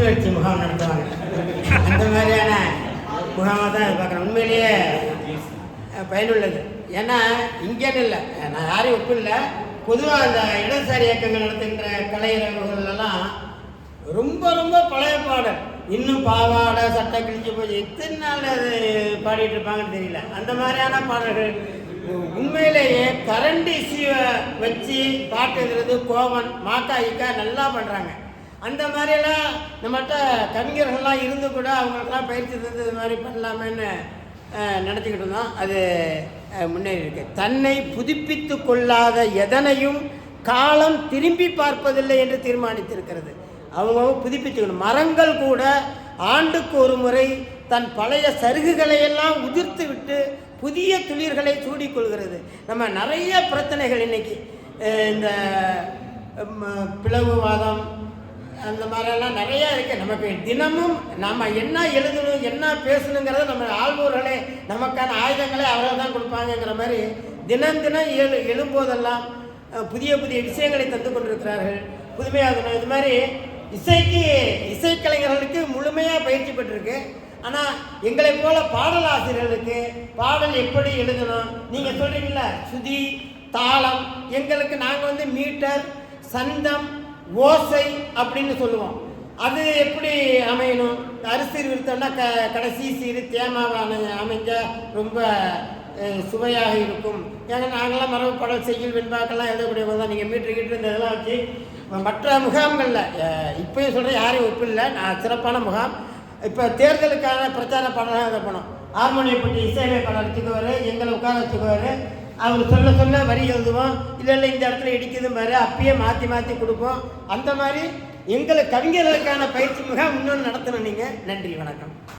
புத்துணர்ச்சி முகாம் நடத்துவாங்க. அந்த மாதிரியான முகாமாக தான் பார்க்குறேன் உண்மையிலேயே பயனுள்ளது. ஏன்னா இங்கேன்னு இல்லை. நான் யாரையும் ஒப்பில்லை பொதுவாக அந்த இடதுசாரி இயக்கங்கள் நடத்துகின்ற கலைஞர்கள் எல்லாம் ரொம்ப ரொம்ப பழைய பாடல். இன்னும் பாவாடை சட்டை கிழிஞ்சு போய் எத்தனை நாள் அது பாடிட்டு இருப்பாங்கன்னு தெரியல. அந்த மாதிரியான பாடல்கள். உண்மையிலேயே கரண்ட் இஷ்யூவை வச்சு பாட்டு கோவன் மாக்கா ஐக்கா நல்லா பண்ணுறாங்க அந்த மாதிரியெல்லாம் நம்மகிட்ட கவிஞர்கள்லாம் இருந்து கூட அவங்களுக்கெல்லாம் பயிற்சி தந்து இது மாதிரி பண்ணலாமேன்னு நினச்சிக்கிட்டு இருந்தோம். அது முன்னேறி இருக்கு. தன்னை புதுப்பித்து கொள்ளாத எதனையும் காலம் திரும்பி பார்ப்பதில்லை என்று தீர்மானித்திருக்கிறது. அவங்க புதுப்பிச்சுக்கணும். மரங்கள் கூட ஆண்டுக்கு ஒரு முறை தன் பழைய சருகுகளையெல்லாம் உதிர்த்து விட்டு புதிய துளிர்களை சூடிக்கொள்கிறது. நம்ம நிறைய பிரச்சனைகள் இன்னைக்கு. இந்த பிளவுவாதம் அந்த மாதிரியெல்லாம் நிறையா இருக்குது நமக்கு தினமும் நம்ம என்ன எழுதணும் என்ன பேசணுங்கிறத நம்ம ஆழ்வூர்களே நமக்கான ஆயுதங்களே அவர்கள் தான் கொடுப்பாங்கங்கிற மாதிரி தினம் தினம் எழு எழும்போதெல்லாம் புதிய புதிய விஷயங்களை தந்து கொண்டிருக்கிறார்கள். புதுமையாக இது மாதிரி இசைக்கு இசைக்கலைஞர்களுக்கு முழுமையாக பயிற்சி பெற்றிருக்கு. ஆனால் எங்களை போல பாடலாசிரியர்களுக்கு பாடல் எப்படி எழுதணும்? நீங்கள் சொல்கிறீங்களா சுதி தாளம் எங்களுக்கு நாங்கள் வந்து மீட்டர் சந்தம் ஓசை அப்படின்னு சொல்லுவோம். அது எப்படி அமையணும்? அரிசி விருத்தம்னா க கடைசி சீரு தேமாவான அமைஞ்ச ரொம்ப சுவையாக இருக்கும். ஏன்னா நாங்களாம் மரபு பாடல் செய்யுள் வெண்பாக்கெல்லாம் எழுதக்கூடியவங்க தான் நீங்கள் மீட்ரு கீட்டு இந்த இதெல்லாம் வச்சு மற்ற முகாம்களில் இப்போயும் சொல்கிறேன் யாரையும் ஒப்பில்லை நான் சிறப்பான முகாம். இப்போ தேர்தலுக்கான பிரச்சார பாடலாக இதை பண்ணோம் ஹார்மோனியப்பட்டி இசையமைப்பாளர் வச்சுக்குவார் எங்களை உட்கார வச்சுக்குவார். அவங்க சொல்ல சொல்ல வரி எழுதுவோம். இல்லை இல்லை இந்த இடத்துல இடிக்குது பாரு அப்பயே மாற்றி மாற்றி கொடுப்போம். அந்த மாதிரி எங்களை கவிஞர்களுக்கான பயிற்சி முகாம் இன்னொன்று நடத்தணும் நீங்கள் நன்றி வணக்கம்.